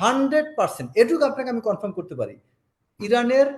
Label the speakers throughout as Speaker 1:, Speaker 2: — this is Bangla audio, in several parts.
Speaker 1: হান্ড্রেড পার্সেন্ট এটুকু আপনাকে আমি কনফার্ম করতে পারি ইরানের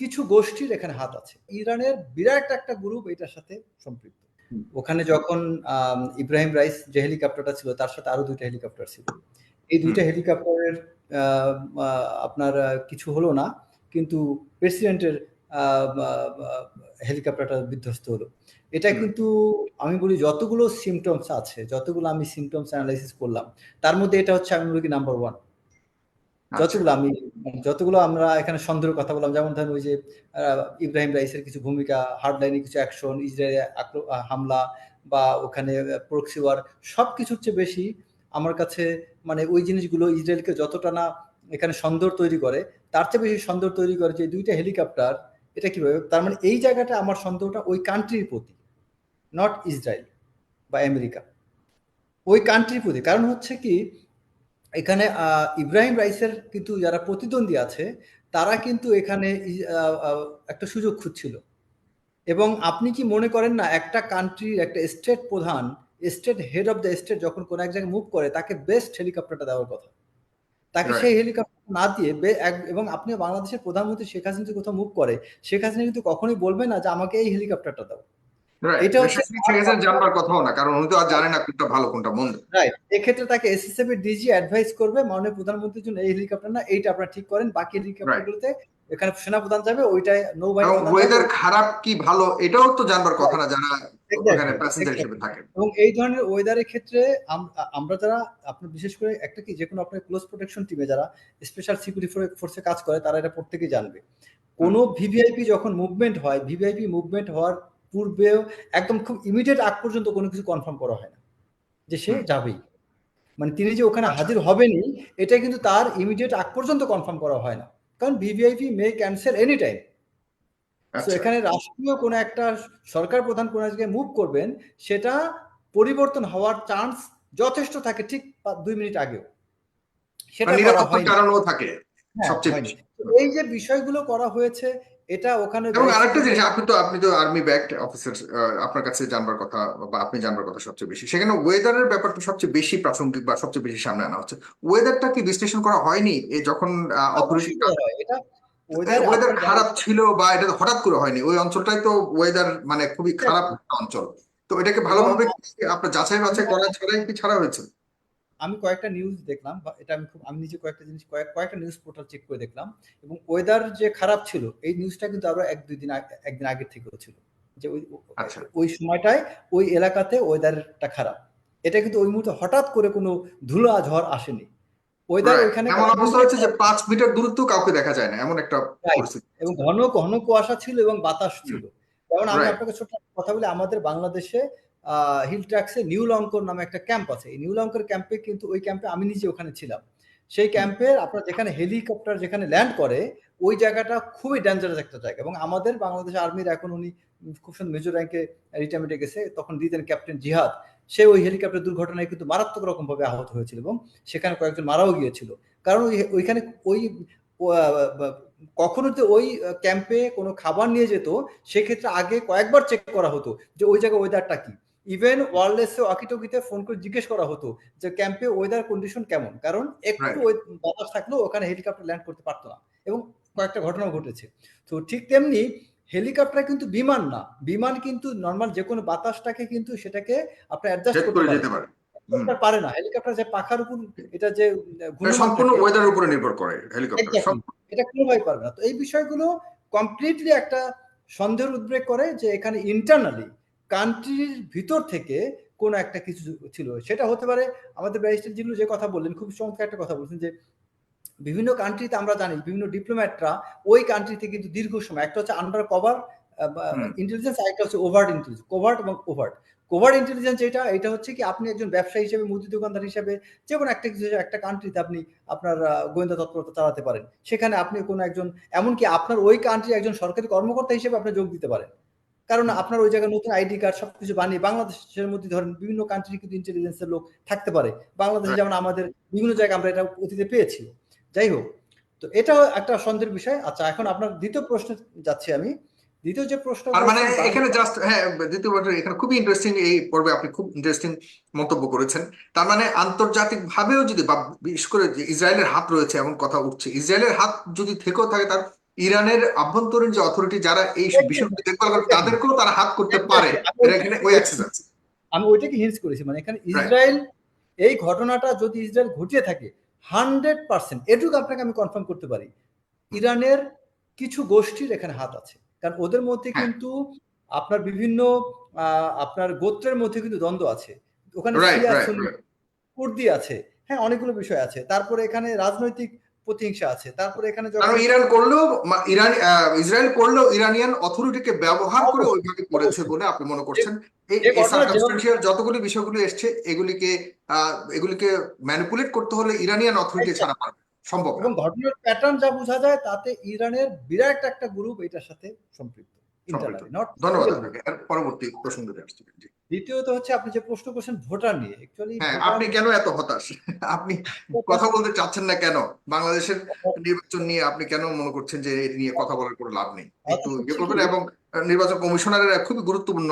Speaker 1: কিছু গোষ্ঠীর এখানে হাত আছে। ইরানের বিরাট একটা গ্রুপ এটার সাথে সম্পৃক্ত। ওখানে যখন ইব্রাহিম রাইস যে হেলিকপ্টারটা ছিল তার সাথে আরও দুইটা হেলিকপ্টার ছিল। এই দুইটা হেলিকপ্টারের আপনার কিছু হলো না কিন্তু প্রেসিডেন্টের হেলিকপ্টারটা বিধ্বস্ত হলো। এটা কিন্তু আমি বলি যতগুলো সিমটমস আছে যতগুলো আমি সিমটমস অ্যানালাইসিস করলাম তার মধ্যে এটা হচ্ছে আমি বলি কি নাম্বার ওয়ান। যতগুলো আমি, যতগুলো আমরা এখানে সন্দেহের কথা বললাম, যেমন ধরেন ওই যে ইব্রাহিম রাইসের কিছু ভূমিকা হার্ড লাইনে কিছু অ্যাকশন ইসরায়েলে হামলা বা ওখানে প্রক্সি ওয়ার সব কিছুর চেয়ে বেশি আমার কাছে মানে ওই জিনিসগুলো ইসরায়েলকে যতটা না এখানে সন্দেহ তৈরি করে, তার চেয়ে বেশি সন্দেহ তৈরি করে যে, দুইটা হেলিকপ্টার এটা কীভাবে? তার মানে এই জায়গাটা আমার সন্দেহটা ওই কান্ট্রির প্রতি নট ইসরায়েল বা আমেরিকা ওই কান্ট্রির প্রতি। কারণ হচ্ছে কি এখানে ইব্রাহিম রাইসের কিন্তু যারা প্রতিদ্বন্দ্বী আছে তারা কিন্তু এখানে একটা সুযোগ খুঁজছিল। এবং আপনি কি মনে করেন না একটা কান্ট্রির একটা স্টেট প্রধান state head of the state যখন কোনো এক জায়গায় মুভ করে তাকে বেস্ট হেলিকপ্টারটা দেওয়ার কথা। তাকে সেই হেলিকপ্টার না দিয়ে এবং আপনি বাংলাদেশের প্রধানমন্ত্রী শেখ হাসিনা যদি কোথাও মুভ করে শেখ হাসিনা কিন্তু কখনোই বলবে না যে আমাকে এই হেলিকপ্টারটা দাও. এটা হচ্ছে-
Speaker 2: জানবার কথাও না কারণ উনি তো আর জানে না কোনটা ভালো কোনটা মন্দ।
Speaker 1: রাইট এক্ষেত্রে তাকে এসএসএফ এর ডিজি অ্যাডভাইস করবে মাননীয় প্রধানমন্ত্রীর জন্য এই হেলিকপ্টার না এইটা আপনারা ঠিক করেন বাকি হেলিকপ্টারগুলোতে এখানে সেনাপ্রধান যাবে ওইটায় নৌবাহিনী
Speaker 2: ওয়েদার
Speaker 1: যাবে।
Speaker 2: খারাপ কি ভালো এটাও তো জানবার কথা না যারা
Speaker 1: Exactly,
Speaker 2: প্যাসেঞ্জার হিসেবে থাকেন
Speaker 1: এবং এই ধরনের ওয়েদারের ক্ষেত্রে আমরা যারা আপনার বিশেষ করে একটা কি যে কোনো আপনার ক্লোজ প্রোটেকশন টিমে যারা স্পেশাল সিকিউরিটি ফোর্সে কাজ করে তারা এটা প্রত্যেকেই জানবে। কোনো ভিভিআইপি যখন মুভমেন্ট হয় ভিভিআইপি মুভমেন্ট হওয়ার পূর্বেও একদম খুব ইমিডিয়েট আগ পর্যন্ত কোনো কিছু কনফার্ম করা হয় না যে সে যাবেই। মানে তিনি যে ওখানে
Speaker 2: আচ্ছা।
Speaker 1: হাজির হবেনই এটা কিন্তু তার ইমিডিয়েট আগ পর্যন্ত কনফার্ম করা হয় না। কারণ VVIP may cancel any time তো এখানে রাষ্ট্রীয় কোনো একটা সরকার প্রধান কোনো জায়গায় মুভ করবেন সেটা পরিবর্তন হওয়ার চান্স যথেষ্ট থাকে ঠিক দুই মিনিট আগেও। সেটা
Speaker 2: কারণও থাকে
Speaker 1: হ্যাঁ, এই যে বিষয়গুলো করা হয়েছে এটা ওখানে
Speaker 2: এবং আরেকটা জিনিস আপনি তো আপনি তো আর্মি ব্যাকড অফিসার আপনার কাছে জানবার কথা বা আপনি জানবার কথা সবচেয়ে বেশি। সেখানে ওয়েদারের ব্যাপারটা সবচেয়ে বেশি প্রাসঙ্গিক বা সবচেয়ে বেশি সামনে আনা হচ্ছে। ওয়েদারটা কি বিশ্লেষণ করা হয়নি? এই যখন
Speaker 1: অবশ্যই এটা
Speaker 2: ওয়েদার খারাপ ছিল বা এটা হঠাৎ করে হয়নি। ওই অঞ্চলটাই তো ওয়েদার মানে খুবই খারাপ অঞ্চল। তো এটাকে ভালোভাবে আপনার যাচাই বাছাই করা ছাড়াই কি ছাড়া হয়েছে?
Speaker 1: আমি কয়েকটা নিউজ দেখলাম বা এটা আমি খুব আমি নিজে কয়েকটা জিনিস কয়েক কয়েকটা নিউজ পোর্টাল চেক করে দেখলাম এবং ওয়েদার যে খারাপ ছিল এই নিউজটা কিন্তু আরও এক দুই দিন একদিন আগের থেকেও ছিল। যে ওই
Speaker 2: আচ্ছা।
Speaker 1: ওই সময়টায় ওই এলাকাতে ওয়েদারটা খারাপ। এটা কিন্তু ওই মুহূর্তে হঠাৎ করে কোনো ধুলা ঝড় আসেনি ওয়েদার. ওইখানে
Speaker 2: এমন অবস্থা হচ্ছে যে পাঁচ মিটার দূরত্ব কাউকে দেখা যায় না এমন একটা পরিস্থিতি।
Speaker 1: এবং ঘন ঘন কুয়াশা ছিল এবং বাতাস ছিল। যেমন আমি. আপনাকে একটা কথা বলি আমাদের বাংলাদেশে হিল ট্র্যাক্সে নিউ লঙ্কর নামে একটা ক্যাম্প আছে। এই নিউ লঙ্কর ক্যাম্পে কিন্তু ওই ক্যাম্পে আমি নিজে ওখানে ছিলাম। সেই ক্যাম্পের আপনার যেখানে হেলিকপ্টার যেখানে ল্যান্ড করে, ওই জায়গাটা খুবই ডেঞ্জারাস একটা জায়গা। এবং আমাদের বাংলাদেশ আর্মির এখন উনি খুব সুন্দর মেজর র্যাঙ্কে রিটায়ারমেন্টে গেছে। তখন দিতেন ক্যাপ্টেন জিহাদ, সে ওই হেলিকপ্টার দুর্ঘটনায় কিন্তু মারাত্মক রকম ভাবে আহত হয়েছিল এবং সেখানে কয়েকজন মারাও গিয়েছিল। কারণ ওই ওইখানে ওই কখনো যে ওই ক্যাম্পে কোনো খাবার নিয়ে যেত, সেক্ষেত্রে আগে কয়েকবার চেক করা হতো যে ওই জায়গায় ওয়েদারটা কি। ইভেন ওয়ারলেসে ওয়াকিটকিতে ফোন করে জিজ্ঞেস করা হতো যে ক্যাম্পে ওয়েদার কন্ডিশন কেমন? কারণ একটু বাতাস থাকলেও ওখানে হেলিকপ্টার ল্যান্ড করতে পারতো না। এবং কয়েকটা ঘটনা ঘটেছে। তো ঠিক তেমনি হেলিকপ্টার কিন্তু বিমান না। বিমান কিন্তু নর্মাল যে কোনো বাতাসটাকে কিন্তু সেটাকে আপনি অ্যাডজাস্ট করতে
Speaker 2: যেতে পারে।
Speaker 1: পারে না। হেলিকপ্টার যে পাখার উপর এটা যে আহ,
Speaker 2: সম্পূর্ণ ওয়েদারের উপরে নির্ভর করে হেলিকপ্টার.
Speaker 1: এটা কোনোভাবে পারবে না। তো এই বিষয়গুলো কমপ্লিটলি একটা সন্দেহের উদ্রেক করে যে এখানে ইন্টারনালি কান্ট্রির ভিতর থেকে কোন একটা কিছু ছিল। সেটা হতে পারে আমাদের ব্যারিস্টার যেগুলো যে কথা বললেন খুব চমৎকার একটা কথা বলছেন যে বিভিন্ন কান্ট্রিতে আমরা জানি বিভিন্ন ডিপ্লোম্যাটরা ওই কান্ট্রিতে কিন্তু দীর্ঘ সময় একটা হচ্ছে আন্ডার কভার। ইন্টেলিজেন্স আরেকটা হচ্ছে ওভার্ট ইন্টেলিজেন্স কোভার্ট এবং ওভার্ট কোভার্ট ইন্টেলিজেন্স যেটা এটা হচ্ছে কি আপনি একজন ব্যবসায়ী হিসেবে মুদি দোকানদার হিসেবে যে কোনো একটা কিছু একটা কান্ট্রিতে আপনি আপনার গোয়েন্দা তৎপরতা চালাতে পারেন। সেখানে আপনি কোনো একজন এমনকি আপনার ওই কান্ট্রি একজন সরকারি কর্মকর্তা হিসেবে আপনি যোগ দিতে পারেন। কারণ আপনার ওই জায়গায় নতুন আইডি কার্ড সবকিছু বানিয়ে বাংলাদেশের মধ্যে ধরেন বিভিন্ন কান্ট্রি কিন্তু ইন্টেলিজেন্সের লোক থাকতে পারে। বাংলাদেশে যেমন আমাদের বিভিন্ন জায়গায় আমরা এটা অতীতে পেয়েছি। যাই হোক তো এটাও একটা সন্দেহের বিষয়। আচ্ছা এখন আপনার দ্বিতীয় প্রশ্নে যাচ্ছি আমি। দ্বিতীয় যে প্রশ্ন
Speaker 2: আর মানে এখানে জাস্ট হ্যাঁ দ্বিতীয় এখানে খুবই ইন্টারেস্টিং এই পর্বে আপনি খুব ইন্টারেস্টিং মন্তব্য করেছেন। তার মানে আন্তর্জাতিক ভাবেও যদি বা বিশেষ করে যে ইসরায়েলের হাত রয়েছে এমন কথা উঠছে ইসরায়েলের হাত যদি থেকেও থাকে তার ইরানের আভ্যন্তরীণ যে অথরিটি যারা এই বিষয়গুলি দেখভাল করে তাদেরকেও তারা হাত করতে পারে। এখানে ওই অ্যাক্সেস আছে।
Speaker 1: আমি ওইটাকে হিন্টস করেছি। মানে এখানে ইসরায়েল এই ঘটনাটা যদি ইসরায়েল ঘটিয়ে থাকে হান্ড্রেড পার্সেন্ট এটুকু আপনাকে আমি কনফার্ম করতে পারি ইরানের কিছু গোষ্ঠীর এখানে হাত আছে। কারণ ওদের মধ্যে
Speaker 2: হ্যাঁ।
Speaker 1: কিন্তু আপনার বিভিন্ন আহ, আপনার গোত্রের মধ্যে কিন্তু দ্বন্দ্ব আছে। ওখানে কুর্দি আছে হ্যাঁ অনেকগুলো বিষয় আছে। তারপরে এখানে রাজনৈতিক প্রতিহিংসা আছে। তারপরে এখানে যখন
Speaker 2: ইরান করলেও ইরান ইসরায়েল করলেও ইরানিয়ান অথরিটিকে ব্যবহার করে ওইভাবে করেছে বলে আপনি মনে করছেন? এই সার্কামস্টেন্সিয়াল যতগুলি বিষয়গুলি এসছে এগুলিকে আহ, এগুলিকে ম্যানিপুলেট করতে হলে ইরানিয়ান অথরিটি ছাড়া পারবে সম্ভব
Speaker 1: এবং ঘটনার প্যাটার্ন যা বোঝা যায় তাতে ইরানের বিরাট একটা গ্রুপ এটার সাথে সম্পৃক্ত।
Speaker 2: ধন্যবাদ পরবর্তী প্রসঙ্গে আসছি।
Speaker 1: দ্বিতীয়ত হচ্ছে আপনি যে প্রশ্ন করছেন ভোটার নিয়ে অ্যাকচুয়ালি
Speaker 2: আপনি কেন এত হতাশ? আপনি কথা বলতে চাচ্ছেন না কেন? বাংলাদেশের নির্বাচন নিয়ে আপনি কেন মনে করছেন যে এ নিয়ে কথা বলার কোনো লাভ নেই? একটু ইয়ে করবেন এবং নির্বাচন কমিশনারের খুবই গুরুত্বপূর্ণ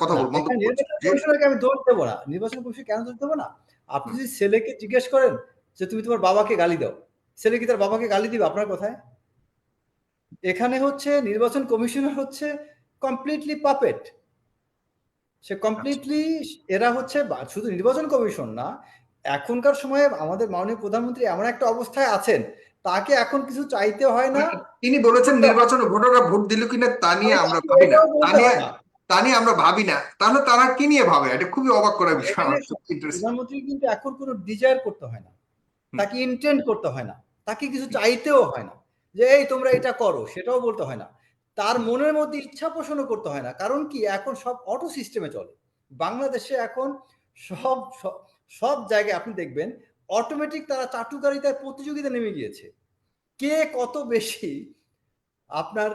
Speaker 2: কথা বল মন্তব্য করছেন।
Speaker 1: নির্বাচন
Speaker 2: যে
Speaker 1: কমিশনকে আমি দোষ দেবো না। নির্বাচন কমিশন কেন দোষ দেবো না? আপনি যদি ছেলেকে জিজ্ঞেস করেন যে তুমি তোমার বাবাকে গালি দাও ছেলে কি তার বাবাকে গালি দিবে আপনার কথায়? এখানে হচ্ছে নির্বাচন কমিশনার হচ্ছে কমপ্লিটলি পাপেট সে কমপ্লিটলি এরা হচ্ছে শুধু নির্বাচন কমিশন না এখনকার সময়ে আমাদের মাননীয় প্রধানমন্ত্রী এমন একটা অবস্থায় আছেন তাকে এখন কিছু চাইতে হয় না।
Speaker 2: তিনি বলেছেন নির্বাচনে ভোটাররা ভোট দিল কিনা তা নিয়ে আমরা ভাবি না। তা নিয়ে তা নিয়ে আমরা ভাবি না। তাহলে তারা কি নিয়ে ভাবে? এটা খুবই অবাক করার বিষয়।
Speaker 1: প্রধানমন্ত্রী কিন্তু এখন কোনো ডিজায়ার করতে হয় না। তাকে ইন্টেন্ড করতে হয় না। তাকে কিছু চাইতেও হয় না। যে এই তোমরা এটা করো। সেটাও বলতে হয় না। তার মনের মধ্যে ইচ্ছা পোষণও করতে হয় না। কারণ কি? এখন সব অটো সিস্টেমে চলে। বাংলাদেশে এখন সব- সব জায়গায় আপনি দেখবেন অটোমেটিক তারা চাটুকারিতায় প্রতিযোগিতা নেমে গিয়েছে। কে কত বেশি আপনার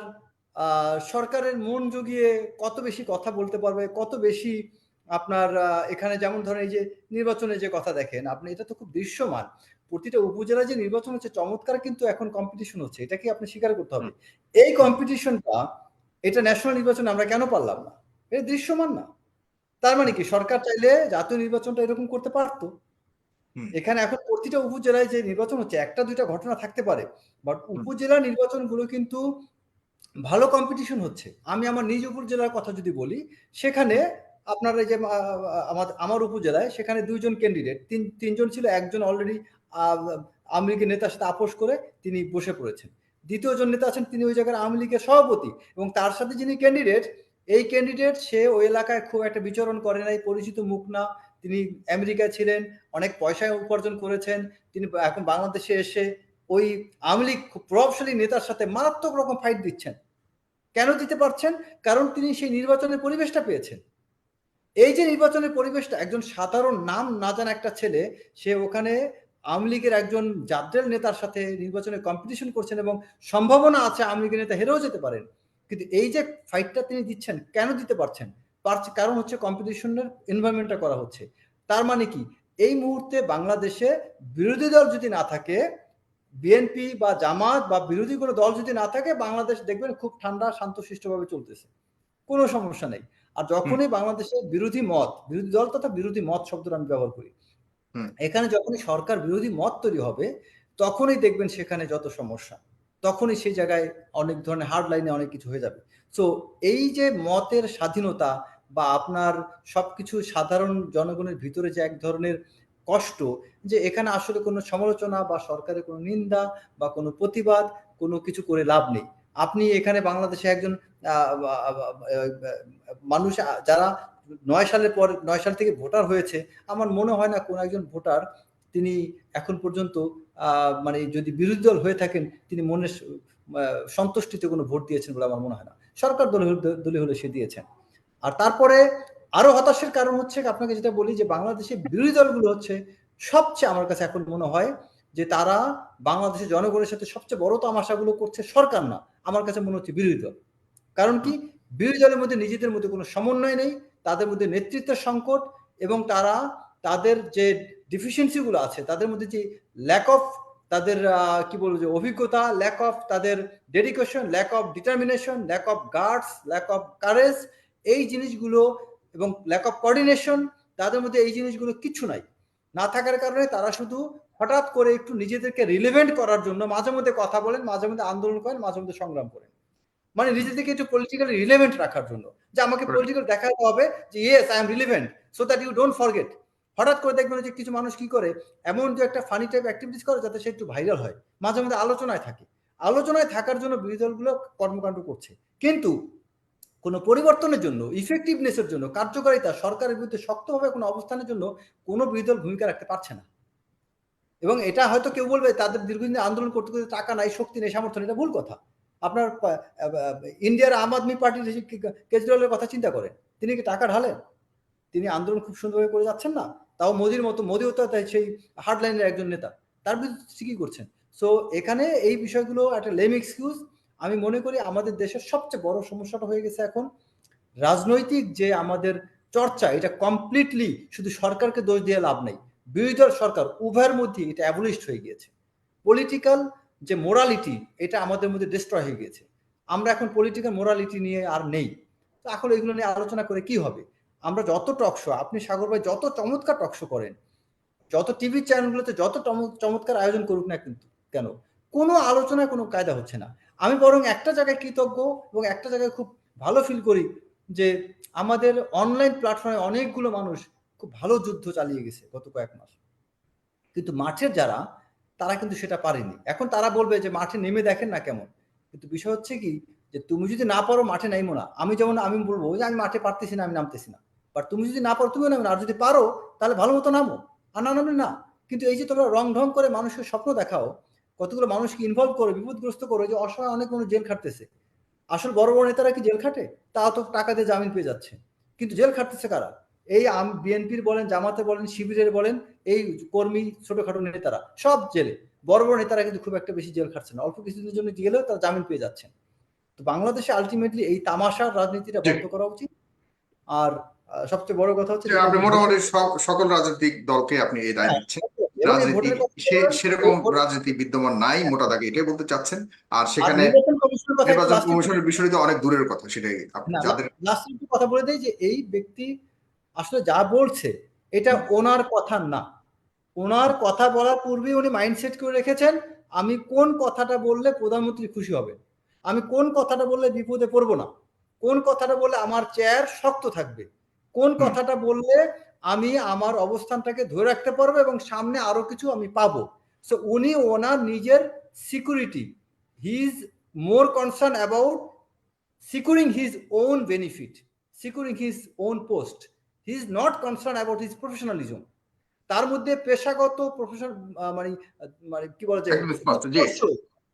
Speaker 1: সরকারের মন জুগিয়ে কত বেশি কথা বলতে পারবে, কত বেশি আপনার এখানে যেমন ধরেন এই যে নির্বাচনে যে কথা দেখেন, আপনি এটা তো খুব দৃশ্যমান। প্রতিটা উপজেলায় যে নির্বাচন হচ্ছে চমৎকার কিন্তু এখন কম্পিটিশন হচ্ছে। এটা কি আপনি স্বীকার করতে হবে? এই কম্পিটিশনটা এটা ন্যাশনাল নির্বাচনে আমরা কেন পারলাম না? এটা দৃশ্যমান না। তার মানে কি? সরকার চাইলে জাতীয় নির্বাচনটা এরকম করতে পারতো। এখানে এখন প্রতিটা উপজেলায় যে নির্বাচন হচ্ছে একটা দুইটা ঘটনা থাকতে পারে। বাট উপজেলা নির্বাচনগুলো কিন্তু ভালো কম্পিটিশন হচ্ছে। আমি আমার নিজ উপজেলার কথা যদি বলি সেখানে আপনার এই যে আমার আমার উপজেলায় সেখানে দুইজন ক্যান্ডিডেট তিন তিনজন ছিল একজন অলরেডি আওয়ামী লীগের নেতার সাথে আপোষ করে তিনি বসে পড়েছেন। দ্বিতীয় জন নেতা আছেন, তিনি ওই জায়গার আওয়ামী লীগের সভাপতি এবং তার সাথে যিনি ক্যান্ডিডেট এই ক্যান্ডিডেট সে ওই এলাকায় খুব একটা বিচরণ করে নাই, পরিচিত মুখ না। তিনি আমেরিকায় ছিলেন, অনেক পয়সা উপার্জন করেছেন, তিনি এখন বাংলাদেশে এসে ওই আওয়ামী লীগ খুব প্রভাবশালী নেতার সাথে মারাত্মক রকম ফাইট দিচ্ছেন। কেন দিতে পারছেন? কারণ তিনি সেই নির্বাচনের পরিবেশটা পেয়েছেন। এই যে নির্বাচনের পরিবেশটা, একজন সাধারণ নাম না জানা একটা ছেলে, সে ওখানে আওয়ামী লীগের একজন জাদ্রেল নেতার সাথে নির্বাচনে কম্পিটিশন করছেন এবং সম্ভাবনা আছে আওয়ামী লীগের নেতা হেরেও যেতে পারেন। কিন্তু এই যে ফাইটটা তিনি দিচ্ছেন কেন দিতে পারছেন? পারছে কারণ হচ্ছে কম্পিটিশনের এনভায়রনমেন্টটা করা হচ্ছে। তার মানে কি? এই মুহূর্তে বাংলাদেশে বিরোধী দল যদি না থাকে বিএনপি বা জামাত বা বিরোধী কোনো দল যদি না থাকে বাংলাদেশ দেখবেন খুব ঠান্ডা শান্তশিষ্টভাবে চলতেছে। কোনো সমস্যা নেই। আর যখনই বাংলাদেশে বিরোধী মত বিরোধী দল তথা বিরোধী মত শব্দটা আমি ব্যবহার করি। এখানে যখনই সরকার বিরোধী মত তৈরি হবে, তখনই দেখবেন সেখানে যত সমস্যা, তখনই সেই জায়গায় অনেক ধরনের হার্ড লাইনে অনেক কিছু হয়ে যাবে। সো এই যে মতের স্বাধীনতা বা আপনার সবকিছু সাধারণ জনগণের ভিতরে যে এক ধরনের কষ্ট, যে এখানে আসলে কোনো সমালোচনা বা সরকারের কোনো নিন্দা বা কোনো প্রতিবাদ, কোনো কিছু করে লাভ নেই। আপনি এখানে বাংলাদেশে একজন মানুষ যারা নয় সালের পর, নয় সাল থেকে ভোটার হয়েছে। আমার মনে হয় না কোনো একজন ভোটার তিনি এখন পর্যন্ত মানে যদি বিরোধী দল হয়ে থাকেন, তিনি মনে সন্তুষ্টিতে কোনো ভোট দিয়েছেন বলে আমার মনে হয় না। সরকার দল দলীয় হলে সে দিয়েছেন। আর তারপরে আরও হতাশের কারণ হচ্ছে, আপনাকে যেটা বলি যে বাংলাদেশে বিরোধী দলগুলো হচ্ছে সবচেয়ে আমার কাছে এখন মনে হয় যে তারা বাংলাদেশের জনগণের সাথে সবচেয়ে বড় তামাশাগুলো করছে সরকার না। আমার কাছে মনে হচ্ছে বিরোধী দল। কারণ কি? বিরোধী দলের মধ্যে নিজেদের মধ্যে কোনো সমন্বয় নেই। তাদের মধ্যে নেতৃত্বের সংকট এবং তারা তাদের যে ডিফিসিয়েন্সি গুলো আছে, তাদের মধ্যে যে ল্যাক অফ তাদের কি বলব যে অভিজ্ঞতা ল্যাক অফ তাদের dedication lack of determination lack of guards lack of courage এই জিনিসগুলো এবং ল্যাক অফ কোঅর্ডিনেশন তাদের মধ্যে এই জিনিসগুলো কিচ্ছু নাই। না থাকার কারণে তারা শুধু হঠাৎ করে একটু নিজেদেরকে রিলেভেন্ট করার জন্য মাঝে মধ্যে কথা বলেন মাঝে মধ্যে আন্দোলন করেন মাঝে মধ্যে সংগ্রাম করেন। মানে নিজেদেরকে একটু পলিটিক্যালি রিলেভেন্ট রাখার জন্য। যে আমাকে পলিটিক্যাল দেখাতে হবে যে yes I am relevant so that you don't forget হঠাৎ করে দেখবেন যে কিছু মানুষ কি করে এমন যে একটা ফানি টাইপ অ্যাক্টিভিটিস করে যাতে সে একটু ভাইরাল হয়। মাঝে মধ্যে আলোচনায় থাকে। আলোচনায় থাকার জন্য বিরোধী দলগুলো কর্মকাণ্ড করছে। কিন্তু কোনো পরিবর্তনের জন্য ইফেক্টিভনেসের জন্য কার্যকারিতা সরকারের বিরুদ্ধে শক্তভাবে কোনো অবস্থানের জন্য কোনো বিরোধী দল ভূমিকা রাখতে পারছে না। এবং এটা হয়তো কেউ বলবে তাদের দীর্ঘদিন আন্দোলন করতে করতে টাকা নাই শক্তি নেই সামর্থ্য এটা ভুল কথা। আপনার ইন্ডিয়ার আম আদমি পার্টির কেজরিওয়ালের কথা চিন্তা করেন, তিনি কি টাকা ঢালেন? তিনি আন্দোলন খুব সুন্দরভাবে করে যাচ্ছেন না? তাও মোদির মতো মোদিও তো তাই সেই হার্ডলাইনের একজন নেতা। তার বিরুদ্ধে ঠিকই করছেন? সো এখানে এই বিষয়গুলো একটা লেম এক্সকিউজ আমি মনে করি আমাদের দেশের সবচেয়ে বড় সমস্যাটা হয়ে গেছে এখন রাজনৈতিক যে আমাদের চর্চা, এটা কমপ্লিটলি শুধু সরকারকে দোষ দিয়ে লাভ নেই। বিরোধী দল সরকার, উভয়ের মধ্যে এটা অ্যাবলিস্ট হয়ে গিয়েছে। পলিটিক্যাল যে মোরালিটি এটা আমাদের মধ্যে ডিস্ট্রয় হয়ে গিয়েছে। আমরা এখন পলিটিক্যাল মোরালিটি নিয়ে আর নেই। তো এখন এগুলো নিয়ে আলোচনা করে কি হবে? আমরা যত টকশো আপনি সাগর ভাই যত চমৎকার টকশো করেন, যত টিভি চ্যানেলগুলোতে যত চমৎকার আয়োজন করুক না কিন্তু কেন, কোনো আলোচনায় কোনো কায়দা হচ্ছে না। আমি বরং একটা জায়গায় কৃতজ্ঞ এবং একটা জায়গায় খুব ভালো ফিল করি যে আমাদের অনলাইন প্ল্যাটফর্মে অনেকগুলো মানুষ খুব ভালো যুদ্ধ চালিয়ে গেছে গত কয়েক মাস। কিন্তু মাঠের যারা তারা কিন্তু সেটা পারেনি। এখন তারা বলবে যে মাঠে নেমে দেখেন না কেমন। কিন্তু বিষয় হচ্ছে কি যে তুমি যদি না পারো, মাঠে নাইমো না। আমি যেমন আমি বলব যে আমি মাঠে পারতেছি না, আমি নামতেছি না। বাট তুমি যদি না পারো, তুমিও নামো না। আর যদি পারো, তাহলে ভালো মতো নামো। আর না নামলে না। কিন্তু এই যে তোমরা রং ঢং করে মানুষের স্বপ্ন দেখাও, কতগুলো মানুষকে ইনভলভ করো, বিপদগ্রস্ত করো, যে অসহায় অনেক মানুষ জেল খাটতেছে। আসল বড় বড় নেতারা কি জেল খাটে? তা তো টাকা দিয়ে জামিন পেয়ে যাচ্ছে। কিন্তু জেল খাটতেছে কারা? এই বিএনপির বলেন জামাতে বলেন শিবিরের বলেন এই কর্মী ছোটখাটো নেতারা সব জেলে। বড় বড় নেতারা কিন্তু খুব একটা বেশি জেল খাটছে না। অল্প কিছুদিনের জন্য গেলেও তারা জামিন পেয়ে যাচ্ছেন। তো বাংলাদেশে আলটিমেটলি এই তামাশার রাজনীতিটা বন্ধ করা উচিত। আর সবচেয়ে বড় কথা হচ্ছে
Speaker 2: আপনি মোটামুটি সকল রাজনৈতিক দলকে আপনি এই দায়
Speaker 1: হ্যাঁ,
Speaker 2: দিচ্ছেন। রাজনীতি সে
Speaker 1: বলেন,
Speaker 2: সেরকম রাজনীতি বিদ্যমান নাই মোটা দাগে এটাই বলতে চাচ্ছেন। আর সেখানে
Speaker 1: নির্বাচন কমিশনের
Speaker 2: বিষয়টি অনেক দূরের কথা সেটাই আপনি যাদের
Speaker 1: কথা বলে দেই যে এই ব্যক্তি আসলে যা বলছে এটা ওনার কথা না। ওনার কথা বলার পূর্বে উনি মাইন্ডসেট করে রেখেছেন আমি কোন কথাটা বললে প্রধানমন্ত্রী খুশি হবে আমি কোন কথাটা বললে বিপদে পড়ব না? কোন কথাটা বললে আমার চেয়ার শক্ত থাকবে? কোন কথাটা বললে আমি আমার অবস্থানটাকে ধরে রাখতে পারব এবং সামনে আরও কিছু আমি পাবো? সো উনি ওনার নিজের security he is more concern about securing his own benefit securing his own post. He is not concern about his professionalism তার মধ্যে পেশাগত প্রফেশন মানে মানে কি বলা যায়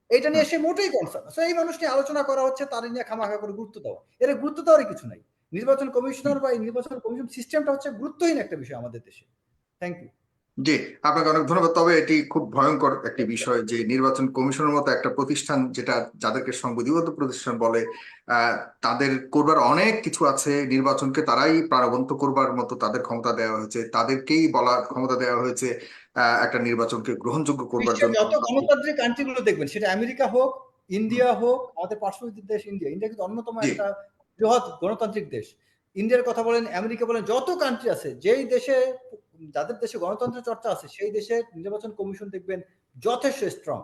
Speaker 1: এটা নিয়ে সে মোটেই কনসার্ন সো এই মানুষ নিয়ে আলোচনা করা হচ্ছে তার নিয়ে খামাখা করে গুরুত্ব দেওয়া। এর গুরুত্ব দেওয়ার কিছু নাই। নির্বাচন কমিশনার বা এই নির্বাচন কমিশন সিস্টেমটা হচ্ছে গুরুত্বহীন একটা বিষয় আমাদের দেশে। থ্যাংক ইউ
Speaker 2: জি আপনাকে অনেক ধন্যবাদ। তবে এটি খুব ভয়ঙ্কর একটি বিষয় যে নির্বাচন কমিশনের মতো একটা প্রতিষ্ঠান যেটা যাদেরকে সংবিধিবদ্ধ প্রতিষ্ঠান বলে তাদের করবার অনেক কিছু আছে। নির্বাচনকে তারাই প্রাণবন্ত করবার মতো তাদের ক্ষমতা দেওয়া হয়েছে। তাদেরকেই বলার ক্ষমতা দেওয়া হয়েছে আহ, একটা নির্বাচনকে গ্রহণযোগ্য করবার জন্য।
Speaker 1: যত গণতান্ত্রিক কান্ট্রিগুলো দেখবেন সেটা আমেরিকা হোক ইন্ডিয়া হোক আমাদের পার্শ্ববর্তী দেশ ইন্ডিয়া ইন্ডিয়া কিন্তু অন্যতম একটা বৃহৎ গণতান্ত্রিক দেশ। ইন্ডিয়ার কথা বলেন, আমেরিকা বলেন, যত কান্ট্রি আছে, যেই দেশে, যাদের দেশে গণতন্ত্র চর্চা আছে, সেই দেশে নির্বাচন কমিশন দেখবেন যথেষ্ট স্ট্রং